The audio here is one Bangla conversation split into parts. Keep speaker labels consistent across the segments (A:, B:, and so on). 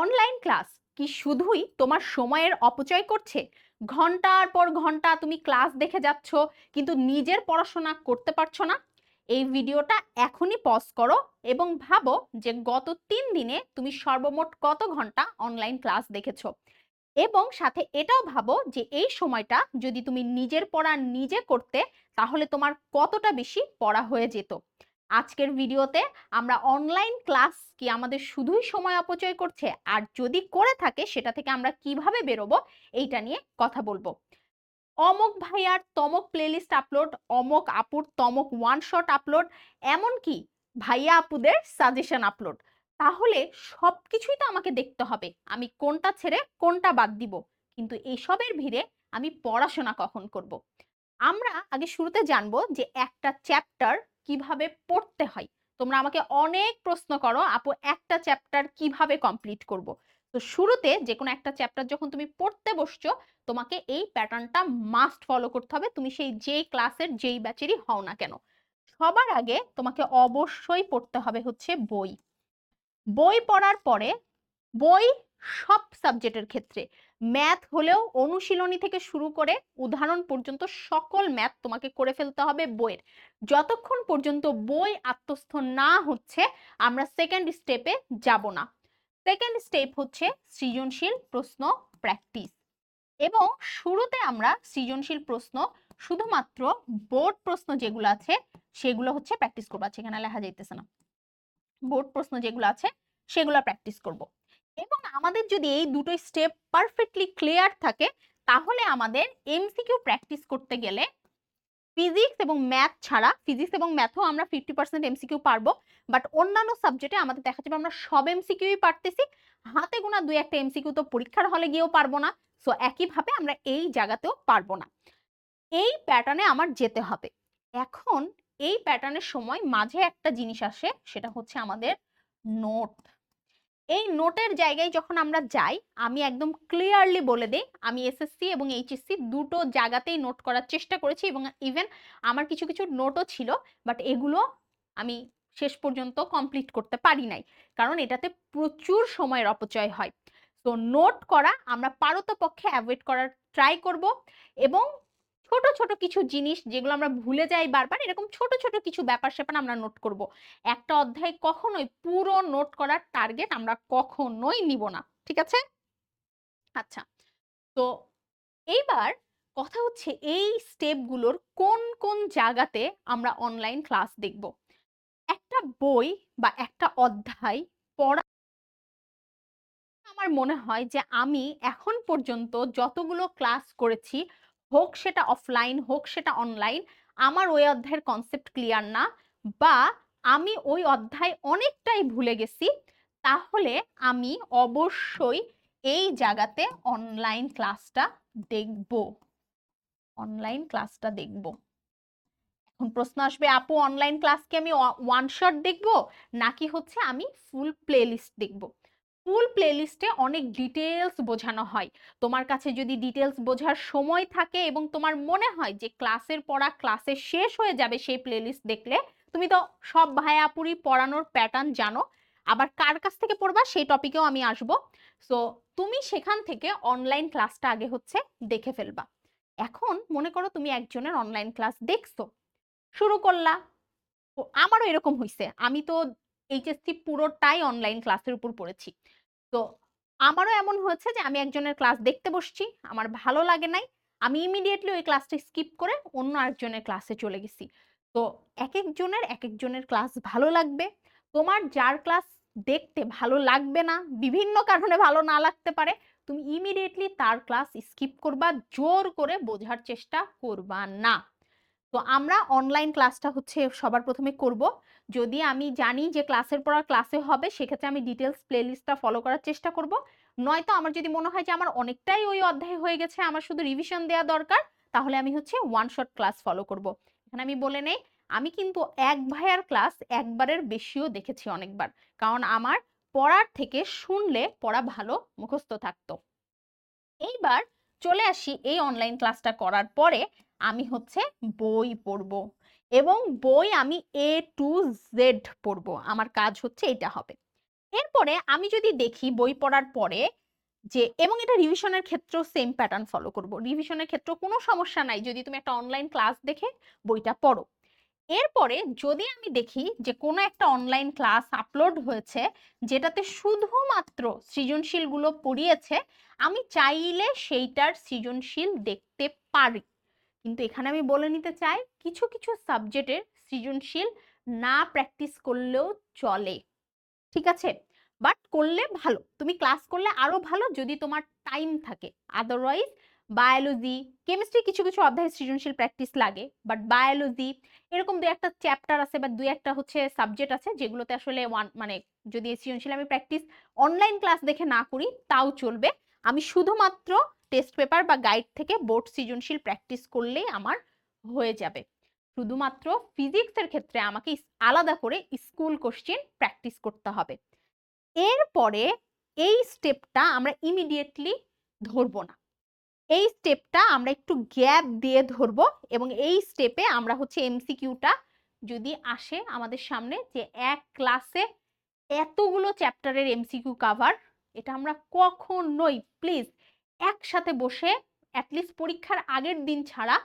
A: অনলাইন ক্লাস কি শুধুই তোমার সময়ের অপচয় করছে? ঘণ্টার পর ঘণ্টা তুমি ক্লাস দেখে যাচ্ছ, কিন্তু নিজের পড়াশোনা করতে পারছ না? এই ভিডিওটা এখনই পজ করো এবং ভাবো যে গত তিন দিনে তুমি সর্বমোট কত ঘণ্টা অনলাইন ক্লাস দেখেছ? এবং সাথে এটাও ভাবো যে এই সময়টা যদি তুমি নিজের পড়া নিজে করতে, তাহলে তোমার কতটা বেশি পড়া হয়ে যেত? আজকের ভিডিওতে আমরা অনলাইন ক্লাস কি আমাদের শুধুই সময় অপচয় করছে? আর যদি করে থাকে, সেটা থেকে আমরা কীভাবে বেরোবো? এইটা নিয়ে কথা বলব। অমক ভাইয়ার তমক প্লেলিস্ট আপলোড অমক আপুর তমক ওয়ান শট আপলোড এমনকি ভাইয়া আপুদের সাজেশন আপলোড তাহলে সব কিছুই তো আমাকে দেখতে হবে। আমি কোনটা ছেড়ে কোনটা বাদ দিব? কিন্তু এসবের ভিড়ে আমি পড়াশোনা কখন করব। আমরা আগে শুরুতে জানব যে একটা চ্যাপ্টার কীভাবে পড়তে হয়? তোমরা আমাকে অনেক প্রশ্ন করো, আপু একটা চ্যাপ্টার কীভাবে কমপ্লিট করব। তো শুরুতে যে কোনো একটা চ্যাপ্টার যখন তুমি পড়তে বসছো, তোমাকে এই প্যাটার্নটা মাস্ট ফলো করতে হবে, তুমি সেই যেই ক্লাসের যেই ব্যাচেরই হও না কেন। সবার আগে তোমাকে অবশ্যই পড়তে হবে হচ্ছে বই। বই পড়ার পরে বই সব সাবজেক্টের ক্ষেত্রে। ম্যাথ হলেও অনুশীলনী থেকে শুরু করে উদাহরণ পর্যন্ত সকল ম্যাথ তোমাকে করে ফেলতে হবে বইয়ের। যতক্ষণ পর্যন্ত বই আত্মস্থ না হচ্ছে, আমরা সেকেন্ড স্টেপে যাব না। সেকেন্ড স্টেপ হচ্ছে সৃজনশীল প্রশ্ন প্র্যাকটিস এবং শুরুতে আমরা সৃজনশীল প্রশ্ন শুধুমাত্র বোর্ড প্রশ্ন যেগুলো আছে, সেগুলো হচ্ছে প্র্যাকটিস করব। সেখানে লেখা যাইতেছে না। বোর্ড প্রশ্ন যেগুলো আছে, সেগুলো প্র্যাকটিস করব। এবং আমাদের যদি এই দুটো স্টেপ পারফেক্টলি ক্লিয়ার থাকে, তাহলে আমাদের এমসিকিউ প্র্যাকটিস করতে গেলে ফিজিক্স এবং ম্যাথ ছাড়া ফিজিক্স এবং ম্যাথও আমরা ফিফটি পার্সেন্ট এমসিকিউ পারব বাট অন্যান্য সাবজেক্টে আমাদের দেখা যাবে আমরা সব এমসিকিউই পারতেছি, হাতে গোনা দুই একটা এমসিকিউ তো পরীক্ষার হলে গিয়েও পারব না সো একইভাবে আমরা এই জায়গাতেও পারব না। এই প্যাটার্নে আমার যেতে হবে। এখন এই প্যাটার্নের সময় মাঝে একটা জিনিস আসে, সেটা হচ্ছে আমাদের নোট এই নোটের জায়গায় যখন আমরা যাই, আমি একদম ক্লিয়ারলি বলে দিই, আমি এসএসসি এবং এইচএসসি দুটো জায়গাতেই নোট করার চেষ্টা করেছি এবং ইভেন আমার কিছু কিছু নোটও ছিল বাট এগুলো আমি শেষ পর্যন্ত কমপ্লিট করতে পারি নাই। কারণ এটাতে প্রচুর সময়ের অপচয় হয়। তো নোট করা আমরা পারতপক্ষে অ্যাভয়েড করার ট্রাই করব এবং ছোট ছোট কিছু জিনিস যেগুলো আমরা ভুলে যাই বারবার, এরকম ছোট ছোট কিছু ব্যাপার স্যাপার আমরা নোট করব। একটা অধ্যায় কখনোই পুরো নোট করার টার্গেট আমরা কখনোই নিব না, ঠিক আছে? আচ্ছা তো এইবার কথা হচ্ছে এই স্টেপগুলোর কোন কোন জায়গাতে আমরা অনলাইন ক্লাস দেখব। একটা বই বা একটা অধ্যায় পড়া আমার মনে হয় যে আমি এখন পর্যন্ত যতগুলো ক্লাস করেছি হোক সেটা অফলাইন হোক সেটা অনলাইন আমার ওই অধ্যায়ের কনসেপ্ট ক্লিয়ার না, বা আমি ওই অধ্যায় অনেকটাই ভুলে গেছি, তাহলে আমি অবশ্যই এই জায়গাতে অনলাইন ক্লাসটা দেখব। অনলাইন ক্লাসটা দেখব। এখন প্রশ্ন আসবে, আপু অনলাইন ক্লাসকে আমি ওয়ান শট দেখব? নাকি হচ্ছে আমি ফুল প্লেলিস্ট দেখব? ফুল প্লেলিস্টে অনেক ডিটেলস বোঝানো হয়। তোমার কাছে যদি ডিটেলস বোঝার সময় থাকে এবং তোমার মনে হয় যে ক্লাসের পড়া ক্লাসে শেষ হয়ে যাবে সেই প্লেলিস্ট দেখলে, তুমি তো সব ভায়াপুরি পড়ানোর প্যাটার্ন জানো। আবার কার কাছ থেকে পড়বা সেই টপিকেও আমি আসব। সো তুমি সেখান থেকে অনলাইন ক্লাসটা আগে হচ্ছে দেখে ফেলবা। এখন মনে করো তুমি একজনের অনলাইন ক্লাস দেখছ। শুরু করলা। আমারও এরকম হয়েছে আমি তো এইচএসসি পুরোটাই অনলাইন ক্লাসের উপর পড়েছি। তো আমারও এমন হয়েছে যে আমি একজনের ক্লাস দেখতে বসছি, আমার ভালো লাগে নাই। আমি ইমিডিয়েটলি ওই ক্লাসটা স্কিপ করে অন্য আরেকজনের ক্লাসে চলে গেছি। তো এক একজনের এক একজনের ক্লাস ভালো লাগবে। তোমার যার ক্লাস দেখতে ভালো লাগবে না, বিভিন্ন কারণে ভালো না লাগতে পারে, তুমি ইমিডিয়েটলি তার ক্লাস স্কিপ করবা, জোর করে বোঝার চেষ্টা করবা না। তো আমরা অনলাইন ক্লাসটা হচ্ছে সবার প্রথমে করব। যদি আমি জানি যে ক্লাসের পর ক্লাসে হবে, সেক্ষেত্রে আমি ডিটেলস প্লেলিস্টটা ফলো করার চেষ্টা করব। নয়তো আমার যদি মনে হয় যে আমার অনেকটাই ওই অধ্যায় হয়ে গেছে, আমার শুধু রিভিশন দেওয়া দরকার, তাহলে আমি হচ্ছে ওয়ান শট ক্লাস ফলো করব। এখানে আমি বলে নেই, আমি কিন্তু এক ভাইয়ার ক্লাস একবারের বেশিও দেখেছি অনেকবার, কারণ আমার পড়ার থেকে শুনলে পড়া ভালো, মুখস্থ থাকতো। এইবার চলে আসি এই অনলাইন ক্লাসটা করার পরে আমি হচ্ছে বই পড়ব এবং বই আমি এ টু জেড পড়ব। আমার কাজ হচ্ছে এটা হবে। এরপরে আমি যদি দেখি বই পড়ার পরে যে, এবং এটা রিভিশনের ক্ষেত্রেও সেম প্যাটার্ন ফলো করব। রিভিশনের ক্ষেত্রে কোনো সমস্যা নাই, যদি তুমি একটা অনলাইন ক্লাস দেখে বইটা পড়ো। এরপরে যদি আমি দেখি যে, কোনো একটা অনলাইন ক্লাস আপলোড হয়েছে যেটাতে শুধুমাত্র সৃজনশীলগুলো পড়িয়েছে, আমি চাইলে সেইটার সৃজনশীল দেখতে পারি। কিন্তু এখানে আমি বলে নিতে চাই, কিছু কিছু সাবজেক্টের সৃজনশীল না প্র্যাকটিস করলেও চলে। ঠিক আছে? বাট করলে ভালো। তুমি ক্লাস করলে আরও ভালো যদি তোমার টাইম থাকে। আদারওয়াইজ বায়োলজি কেমিস্ট্রি কিছু কিছু অধ্যায় সৃজনশীল প্র্যাকটিস লাগে। বাট বায়োলজি এরকম দু একটা চ্যাপ্টার আছে বা দু একটা হচ্ছে সাবজেক্ট আছে যেগুলোতে আসলে ওয়ান মানে যদি সৃজনশীল আমি প্র্যাকটিস অনলাইন ক্লাস দেখে না করি, তাও চলবে। আমি শুধুমাত্র টেস্ট পেপার বা গাইড থেকে বোর্ড সৃজনশীল প্র্যাকটিস করলেই আমার হয়ে যাবে। শুধুমাত্র ফিজিক্সের ক্ষেত্রে আমাকে আলাদা করে স্কুল কোশ্চেন প্র্যাকটিস করতে হবে। এরপরে এই স্টেপটা আমরা ইমিডিয়েটলি ধরবো না। এই স্টেপটা আমরা একটু গ্যাপ দিয়ে ধরবো এবং এই স্টেপে আমরা হচ্ছে এমসিকিউটা যদি আসে আমাদের সামনে যে এক ক্লাসে এতগুলো চ্যাপ্টারের এমসিকিউ কাভার এটা আমরা কখনোই প্লিজ একসাথে বসে অ্যাটলিস্ট পরীক্ষার আগের দিন ছাড়া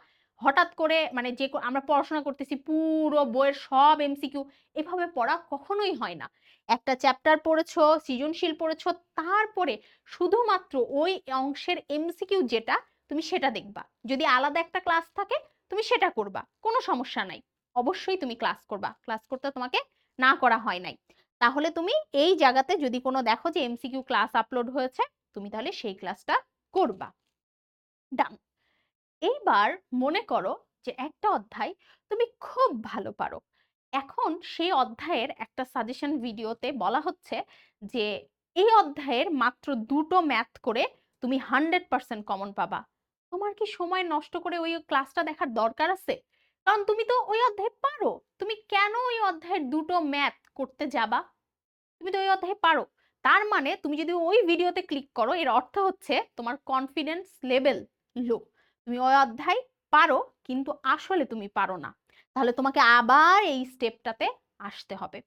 A: হঠাৎ করে মানে যে আমরা পড়াশোনা করতেছি পুরো বইয়ের সব এমসিকিউ এভাবে পড়া কখনোই হয় না। একটা চ্যাপ্টার পড়েছো, সৃজনশীল পড়েছো, তারপরে শুধুমাত্র ওই অংশের এমসিকিউ যেটা, তুমি সেটা দেখবা। যদি আলাদা একটা ক্লাস থাকে, তুমি সেটা করবা, কোনো সমস্যা নাই। অবশ্যই তুমি ক্লাস করবা। ক্লাস করতে তোমাকে না করা হয় নাই। তাহলে তুমি এই জায়গাতে যদি কোনো দেখো যে এমসিকিউ ক্লাস আপলোড হয়েছে, তুমি তাহলে সেই ক্লাসটা করবা। ডান। এইবার মনে করো যে একটা অধ্যায় তুমি খুব ভালো পারো। এখন সেই অধ্যায়ের একটা সাজেশন ভিডিওতে বলা হচ্ছে যে এই অধ্যায়ের মাত্র দুটো ম্যাথ করে তুমি হান্ড্রেড পার্সেন্ট কমন পাবা। তোমার কি সময় নষ্ট করে ওই ক্লাসটা দেখার দরকার আছে? কারণ তুমি তো ওই অধ্যায় পারো। তুমি কেন ওই অধ্যায়ের দুটো ম্যাথ করতে যাবা? তুমি তো ওই অধ্যায় পারো। তার মানে তুমি যদি ওই ভিডিওতে ক্লিক করো, এর অর্থ হচ্ছে তোমার কনফিডেন্স লেভেল লো তুমি ওই অধ্যায় পারো, কিন্তু আসলে তুমি পারো না। তাহলে তোমাকে আবার এই স্টেপটাতে আসতে হবে।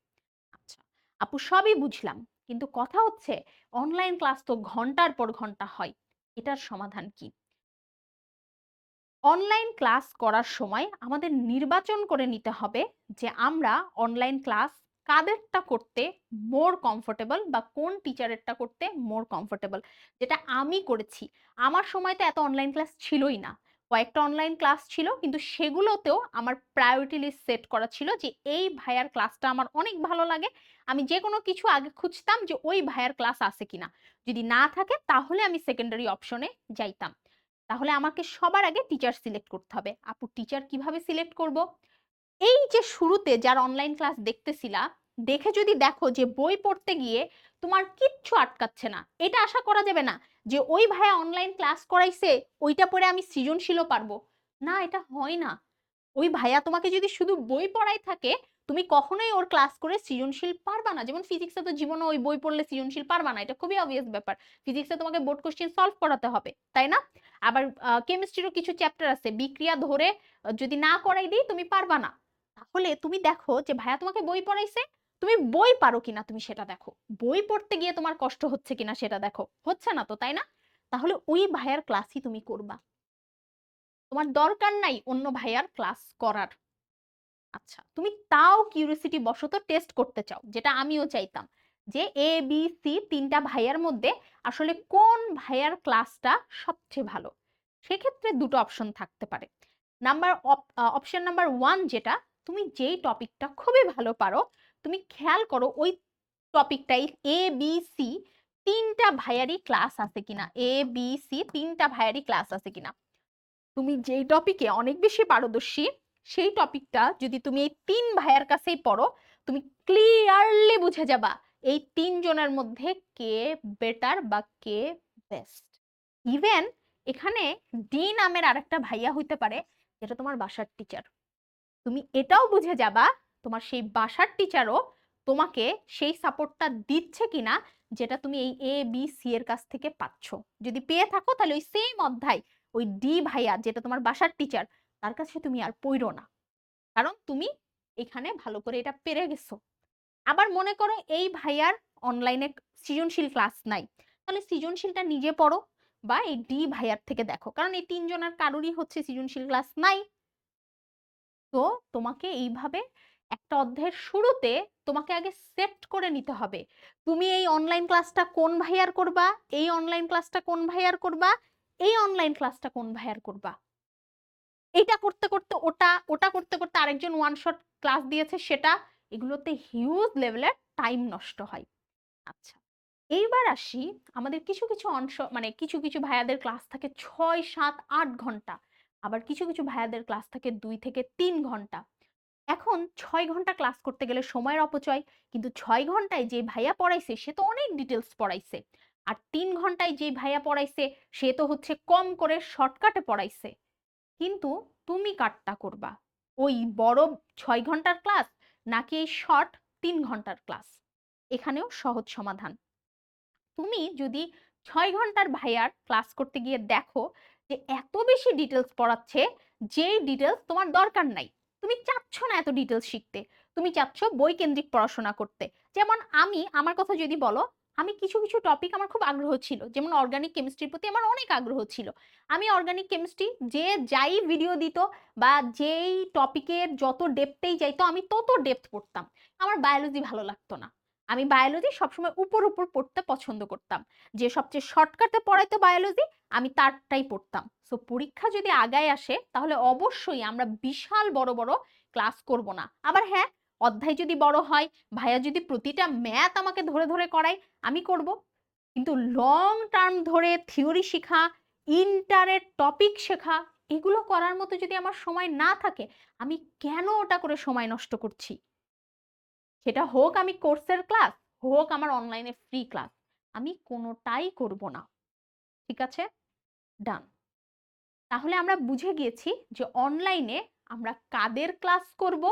A: আচ্ছা আপু সবই বুঝলাম, কিন্তু কথা হচ্ছে অনলাইন ক্লাস তো ঘণ্টার পর ঘণ্টা হয়, এটার সমাধান কি? অনলাইন ক্লাস করার সময় আমাদের নির্বাচন করে নিতে হবে যে আমরা অনলাইন ক্লাস কাদেরটা করতে মোর কমফোর্টেবল বা কোন টিচারেরটা করতে মোর কমফোর্টেবল যেটা আমি করেছি। আমার সময় তো এত অনলাইন ক্লাস ছিলই না। কয়েকটা অনলাইন ক্লাস ছিল, কিন্তু সেগুলোতেও আমার প্রায়োরিটি লিস্ট সেট করা ছিল যে এই ভাইয়ার ক্লাসটা আমার অনেক ভালো লাগে। আমি যে কোনো কিছু আগে খুঁজতাম যে ওই ভাইয়ার ক্লাস আছে কিনা। যদি না থাকে, তাহলে আমি সেকেন্ডারি অপশনে যাইতাম। তাহলে আমাকে সবার আগে টিচার সিলেক্ট করতে হবে। আপু টিচার কীভাবে সিলেক্ট করব? এই যে শুরুতে যার অনলাইন ক্লাস দেখতেছিলা, দেখে যদি দেখো যে বই পড়তে গিয়ে তোমার কিচ্ছু আটকাচ্ছে না, এটা আশা করা যাবে না যে ওই ভাইয়া অনলাইন ক্লাস করাইছে, ওইটা পড়ে আমি সৃজনশীলও পারব। না, এটা হয় না। ওই ভাইয়া তোমাকে যদি শুধু বই পড়াই থাকে, তুমি কখনোই ওর ক্লাস করে সৃজনশীল পারবা না। যেমন ফিজিক্সে তো জীবনে ওই বই পড়লে সৃজনশীল পারবা না, এটা খুবই অবভিয়াস ব্যাপার। ফিজিক্সে তোমাকে বোর্ড কোশ্চেন সলভ করাতে হবে, তাই না? আবার কেমিস্ট্রিরও কিছু চ্যাপ্টার আছে, বিক্রিয়া ধরে যদি না করাই দিই, তুমি পারবা না। তাহলে তুমি দেখো যে, ভাইয়া তোমাকে বই পড়াইছে, তুমি বই পারো কিনা তুমি সেটা দেখো। বই পড়তে গিয়ে তোমার কষ্ট হচ্ছে কিনা সেটা দেখো। হচ্ছে না তো, তাই না? তাহলে ওই ভাইয়ার ক্লাসই তুমি করবা। তোমার দরকার নাই অন্য ভাইয়ার ক্লাস করার। আচ্ছা তুমি তাও কিউরিসিটি বশত টেস্ট করতে চাও, যেটা আমিও চাইতাম, যে এ বি সি তিনটা ভাইয়ার মধ্যে আসলে কোন ভাইয়ার ক্লাসটা সবচেয়ে ভালো? সেক্ষেত্রে দুটো অপশন থাকতে পারে। নাম্বার অপশন নাম্বার ওয়ান যেটা তুমি যেই টপিকটা খুবই ভালো পারো, তুমি খেয়াল করো ওই টপিকটাই এ বি সি তিনটা ভাইয়ারি ক্লাস আছে কিনা? এ বি সি তিনটা ভাইয়ারি ক্লাস আছে কিনা? তুমি যেই টপিকে অনেক বেশি পারদর্শী, সেই টপিকটা যদি তুমি এই তিন ভাইয়ার কাছেই পড়ো, তুমি ক্লিয়ারলি বুঝে যাবা এই তিনজনের মধ্যে কে বেটার বা কে বেস্ট ইভেন এখানে ডি নামের আরেকটা ভাইয়া হইতে পারে, যেটা তোমার বাসার টিচার তুমি এটাও বুঝে যাবা, তোমার সেই বাসার টিচারও তোমাকে সেই সাপোর্টটা দিচ্ছে কিনা, যেটা তুমি এই এ বি সি এর কাছ থেকে পাচ্ছ। যদি পেয়ে থাকো তাহলে ওই সেম অধ্যায়, ওই ডি ভাইয়া যেটা তোমার বাসার টিচার তার কাছে তুমি আর পড়ো না। কারণ তুমি এখানে ভালো করে এটা পেরে গেছো। আবার মনে করো এই ভাইয়ার অনলাইনে সৃজনশীল ক্লাস নাই, তাহলে সৃজনশীলটা নিজে পড়ো বা এই ডি ভাইয়ার থেকে দেখো। কারণ এই তিনজনের কারোরই হচ্ছে সৃজনশীল ক্লাস নাই। তো তোমাকে এইভাবে একটা অধ্যায়ের শুরুতে তোমাকে আগে সেট করে নিতে হবে। তুমি এই অনলাইন ক্লাসটা কোন ভাইয়ার করবা? এই অনলাইন ক্লাসটা কোন ভাইয়ার করবা? এই অনলাইন ক্লাসটা কোন ভাইয়ার করবা? এটা করতে করতে ওটা ওটা করতে করতে আরেকজন ওয়ান শট ক্লাস দিয়েছে সেটা। এগুলোতে হিউজ লেভেলের টাইম নষ্ট হয়। আচ্ছা এইবার আসি। আমাদের কিছু কিছু অংশ মানে কিছু কিছু ভাইয়াদের ক্লাস থাকে ছয়, সাত, আট ঘণ্টা। আবার কিছু কিছু ভাইয়াদের ক্লাস থাকে দুই থেকে তিন ঘণ্টা। এখন ছয় ঘণ্টা ক্লাস করতে গেলে সময়ের অপচয়। কিন্তু ছয় ঘন্টায় যে ভাইয়া পড়াইছে, সে তো অনেক ডিটেলস পড়াইছে। আর তিন ঘন্টায় যে ভাইয়া পড়াইছে, সে তো হচ্ছে কম করে শর্টকাটে পড়াইছে। কিন্তু তুমি কাটটা করবা? ওই বড় ছয় ঘণ্টার ক্লাস নাকি এই শর্ট তিন ঘণ্টার ক্লাস? এখানেও সহজ সমাধান। তুমি যদি ছয় ঘণ্টার ভাইয়ার ক্লাস করতে গিয়ে দেখো যে এত বেশি ডিটেলস পড়াচ্ছে, যেই ডিটেলস তোমার দরকার নাই। তুমি চাচ্ছ না এত ডিটেলস শিখতে। তুমি চাচ্ছ বই কেন্দ্রিক পড়াশোনা করতে। যেমন আমি, আমার কথা যদি বলো, আমি কিছু কিছু টপিক আমার খুব আগ্রহ ছিল। যেমন অর্গানিক কেমিস্ট্রির প্রতি আমার অনেক আগ্রহ ছিল। আমি অর্গানিক কেমিস্ট্রি যে যাই ভিডিও দিত বা যেই টপিকের যত ডেপথেই যাইতো, আমি তত ডেপথ পড়তাম। আমার বায়োলজি ভালো লাগতো না। আমি বায়োলজি সবসময় উপর উপর পড়তে পছন্দ করতাম। যে সবচেয়ে শর্টকাটে পড়াইতো বায়োলজি আমি তারটাই পড়তাম। সো পরীক্ষা যদি আগায় আসে, তাহলে অবশ্যই আমরা বিশাল বড় বড় ক্লাস করব না। আবার হ্যাঁ অধ্যায় যদি বড় হয়, ভাইয়া যদি প্রতিটা ম্যাথ আমাকে ধরে ধরে করায়, আমি করব। কিন্তু লং টার্ম ধরে থিওরি শেখা ইন্টারের টপিক শেখা, এগুলো করার মতো যদি আমার সময় না থাকে, আমি কেন ওটা করে সময় নষ্ট করছি? সেটা হোক আমি কোর্সের ক্লাস, হোক আমার অনলাইনে ফ্রি ক্লাস, আমি কোনোটাই করব না। ঠিক আছে? ডান। তাহলে আমরা বুঝে গিয়েছি যে অনলাইনে আমরা কাদের ক্লাস করব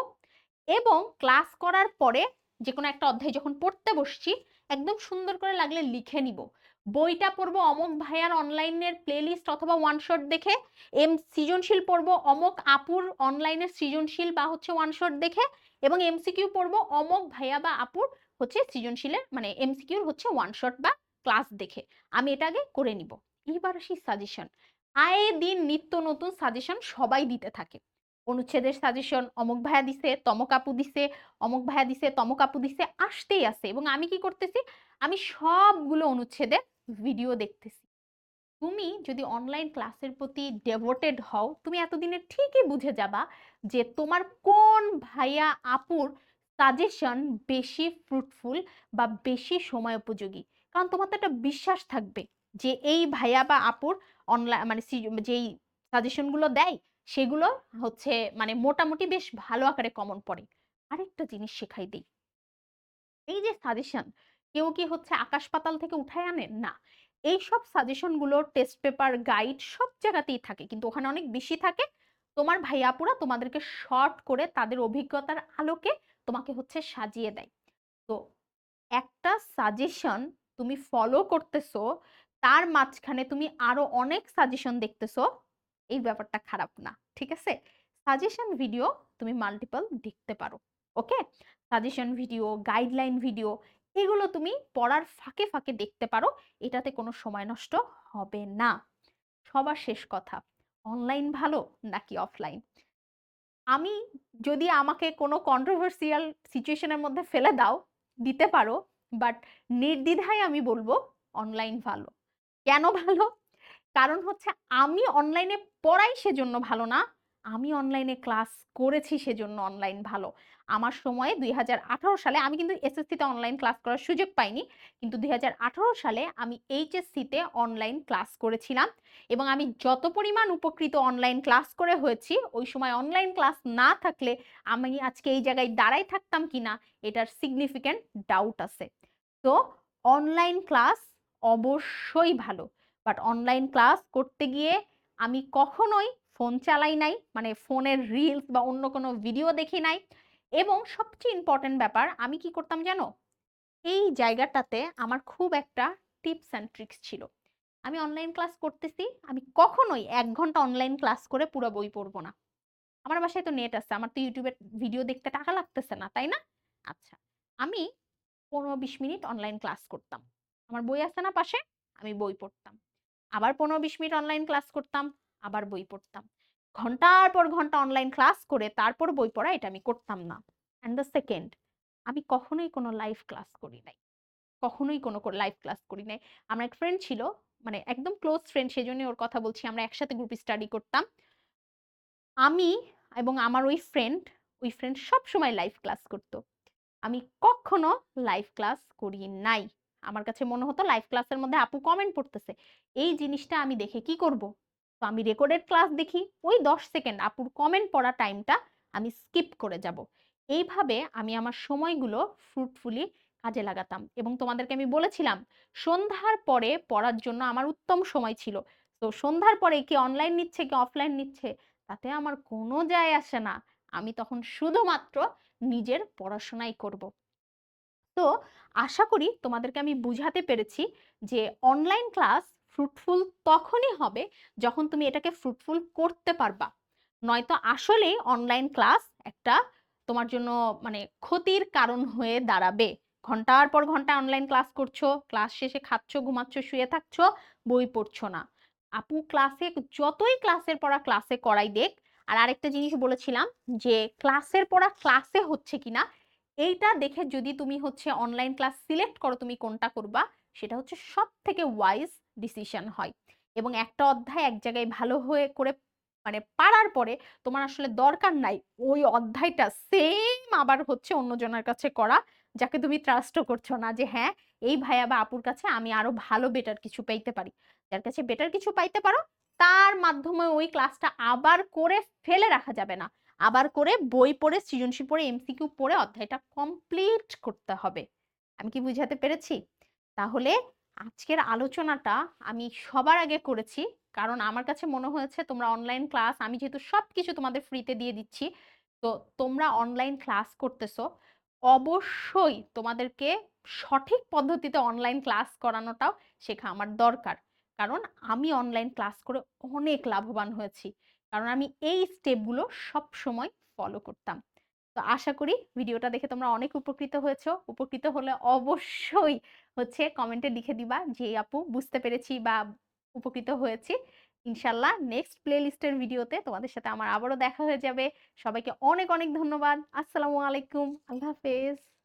A: এবং ক্লাস করার পরে যে কোনো একটা অধ্যায় যখন পড়তে বসছি, একদম সুন্দর করে লাগলে লিখে নিব। বইটা পড়ব অমক ভাইয়ার অনলাইনের প্লেলিস্ট অথবা ওয়ান শট দেখে, এম সৃজনশীল পড়ব অমক আপুর অনলাইনের সৃজনশীল বা হচ্ছে ওয়ান শট দেখে এবং এমসিকিউ পড়ব অমক ভাইয়া বা আপুর হচ্ছে সৃজনশীলের মানে এমসিকিউর হচ্ছে ওয়ান শট বা ক্লাস দেখে। আমি এটা আগে করে নিব। এইবার আসি সাজেশন আয়ে দিন নিত্য নতুন সাজেশন সবাই দিতে থাকে। অনুচ্ছেদের সাজেশন অমুক ভাইয়া দিছে, তমক আপু দিছে অমুক ভাইয়া দিছে, তমক আপু দিছে, আসতেই আছে। এবং আমি কি করতেছি? আমি সবগুলো অনুচ্ছেদের ভিডিও দেখতেছি। তুমি যদি অনলাইন ক্লাসের প্রতি ডেভোটেড হও, তুমি এতদিনে ঠিকই বুঝে যাবা যে তোমার কোন ভাইয়া আপুর সাজেশন বেশি ফ্রুটফুল বা বেশি সময় উপযোগী। কারণ তোমার তো একটা বিশ্বাস থাকবে যে এই ভাইয়া বা আপুর অনলাইন মানে যেই সাজেশনগুলো দেয়, সেগুলো হচ্ছে মানে মোটামুটি বেশ ভালো আকারে কমন পড়ে। আরেকটা জিনিস শেখাই দিই। এই যে সাজেশন কেউ কি হচ্ছে আকাশ পাতাল থেকে উঠায় আনে? না। এই সব সাজেশনগুলো টেস্ট পেপার গাইড সব জায়গাতেই থাকে। কিন্তু ওখানে অনেক বেশি থাকে। তোমার ভাইয়াপুরা তোমাদেরকে শর্ট করে তাদের অভিজ্ঞতার আলোকে তোমাকে হচ্ছে সাজিয়ে দেয়। তো একটা সাজেশন তুমি ফলো করতেছো, তার মাঝখানে তুমি আরও অনেক সাজেশন দেখতেছো, এই ব্যাপারটা খারাপ না, ঠিক আছে? সাজেশন ভিডিও তুমি মাল্টিপল দেখতে পারো okay suggestion video guideline video এগুলো তুমি পড়ার ফাঁকে ফাঁকে দেখতে পারো। এটাতে কোনো সময় নষ্ট হবে না। সবার শেষ কথা, অনলাইন ভালো নাকি অফলাইন? আমি যদি আমাকে কোনো কন্ট্রোভার্সিয়াল সিচুয়েশনের মধ্যে ফেলে দাও, দিতে পারো বাট নির্দ্বিধায় আমি বলব অনলাইন ভালো। কেন ভালো? কারণ হচ্ছে আমি অনলাইনে পড়াই সেজন্য ভালো না, আমি অনলাইনে ক্লাস করেছি সেজন্য অনলাইন ভালো। আমার সময়ে দুই হাজার আঠারো সালে আমি কিন্তু এসএসসিতে অনলাইন ক্লাস করার সুযোগ পাইনি। কিন্তু দুই হাজার আঠেরো সালে আমি এইচএসসিতে অনলাইন ক্লাস করেছিলাম এবং আমি যত পরিমাণ উপকৃত অনলাইন ক্লাস করে হয়েছি, ওই সময় অনলাইন ক্লাস না থাকলে আমি আজকে এই জায়গায় দাঁড়াই থাকতাম কিনা এটার সিগনিফিক্যান্ট ডাউট আছে। তো অনলাইন ক্লাস অবশ্যই ভালো বাট অনলাইন ক্লাস করতে গিয়ে আমি কখনোই ফোন চালাই নাই মানে ফোনের রিলস বা অন্য কোনো ভিডিও দেখি নাই। এবং সবচেয়ে ইম্পর্টেন্ট ব্যাপার, আমি কি করতাম জানো? এই জায়গাটাতে আমার খুব একটা টিপস অ্যান্ড ট্রিক্স ছিল। আমি অনলাইন ক্লাস করতেছি, আমি কখনোই এক ঘণ্টা অনলাইন ক্লাস করে পুরো বই পড়ব না। আমার বাসায় তো নেট আছে, আমার তো ইউটিউবের ভিডিও দেখতে টাকা লাগতেছে না, তাই না? আচ্ছা আমি পনেরো বিশ মিনিট অনলাইন ক্লাস করতাম। আমার বই আছে না পাশে, আমি বই পড়তাম। আবার পনেরো বিশ মিনিট অনলাইন ক্লাস করতাম, আবার বই পড়তাম। ঘণ্টার পর ঘণ্টা অনলাইন ক্লাস করে তারপর বই পড়া এটা আমি করতাম না। অ্যান্ড দ্য সেকেন্ড আমি কখনোই কোনো লাইভ ক্লাস করি নাই। কখনোই কোনো লাইভ ক্লাস করি নাই। আমার এক ফ্রেন্ড ছিল মানে একদম ক্লোজ ফ্রেন্ড সেজন্য ওর কথা বলছি, আমরা একসাথে গ্রুপ স্টাডি করতাম। আমি এবং আমার ওই ফ্রেন্ড ওই ফ্রেন্ড সব সময় লাইভ ক্লাস করতো। আমি কখনো লাইভ ক্লাস করি নাই। আমার কাছে মনে হতো লাইভ ক্লাসের মধ্যে আপু কমেন্ট পড়তেছে। এই জিনিসটা আমি দেখে কি করব? তো আমি রেকর্ডেড ক্লাস দেখি, ওই দশ সেকেন্ড আপুর কমেন্ট পড়া টাইমটা আমি স্কিপ করে যাব। এইভাবে আমি আমার সময়গুলো ফ্রুটফুলি কাজে লাগাতাম এবং তোমাদেরকে আমি বলেছিলাম, সন্ধ্যার পরে পড়ার জন্য আমার উত্তম সময় ছিল। তো সন্ধ্যার পরে কি অনলাইন নিচ্ছে, কি অফলাইন নিচ্ছে, তাতে আমার কোনো যায় আসে না। আমি তখন শুধুমাত্র নিজের পড়াশোনাই করব। তো আশা করি তোমাদেরকে আমি বুঝাতে পেরেছি যে অনলাইন ক্লাস ফ্রুটফুল তখনই হবে যখন তুমি এটাকে ফ্রুটফুল করতে পারবা। নয়তো আসলে অনলাইন ক্লাস একটা তোমার জন্য মানে ক্ষতির কারণ হয়ে দাঁড়াবে। ঘণ্টার পর ঘণ্টা অনলাইন ক্লাস করছ ক্লাস শেষে খাচ্ছ, ঘুমাচ্ছ, শুয়ে থাকছো, বই পড়ছো না। আপু ক্লাসে যতই ক্লাসের পড়া ক্লাসে করাই দেখ, আর আরেকটা জিনিস বলেছিলাম যে ক্লাসের পড়া ক্লাসে হচ্ছে কিনা, এইটা দেখে যদি তুমি হচ্ছে অনলাইন ক্লাস সিলেক্ট করো তুমি কোনটা করবা, সেটা হচ্ছে সব থেকে ওয়াইজ ডিসিশন হয়। এবং একটা অধ্যায় এক জায়গায় ভালো হয়ে করে মানে পারার পরে তোমার আসলে দরকার নাই, ওই অধ্যায়টা সেম আবার হচ্ছে অন্যজনের কাছে করা, যাকে তুমি ট্রাস্টও করছ না যে হ্যাঁ এই ভাইয়া বা আপুর কাছে আমি আরও ভালো বেটার কিছু পাইতে পারি। যার কাছে বেটার কিছু পাইতে পারো, তার মাধ্যমে ওই ক্লাসটা আবার করে ফেলে রাখা যাবে না। আবার করে বই পড়ে, সৃজনশীল পড়ে এমসিকিউ পড়ে অধ্যায়টা কমপ্লিট করতে হবে। আমি কি বুঝাতে পেরেছি? তাহলে আজকের আলোচনাটা আমি সবার আগে করেছি। কারণ আমার কাছে মনে হয়েছে তোমরা অনলাইন ক্লাস আমি যেহেতু সব কিছু তোমাদের ফ্রিতে দিয়ে দিচ্ছি, তো তোমরা অনলাইন ক্লাস করতেছো। অবশ্যই তোমাদেরকে সঠিক পদ্ধতিতে অনলাইন ক্লাস করানোটাও শেখা আমার দরকার। কারণ আমি অনলাইন ক্লাস করে অনেক লাভবান হয়েছি। কারণ আমি এই স্টেপগুলো সব সময় ফলো করতাম। তো আশা করি ভিডিওটা দেখে তোমরা অনেক উপকৃত হয়েছো। উপকৃত হলে অবশ্যই হচ্ছে কমেন্টে লিখে দিবা যে, আপু, বুঝতে পেরেছি বা উপকৃত হয়েছি। ইনশাল্লাহ নেক্সট প্লে লিস্টের ভিডিওতে তোমাদের সাথে আমার আবারও দেখা হয়ে যাবে। সবাইকে অনেক অনেক ধন্যবাদ। আসসালামু আলাইকুম। আল্লাহ হাফেজ।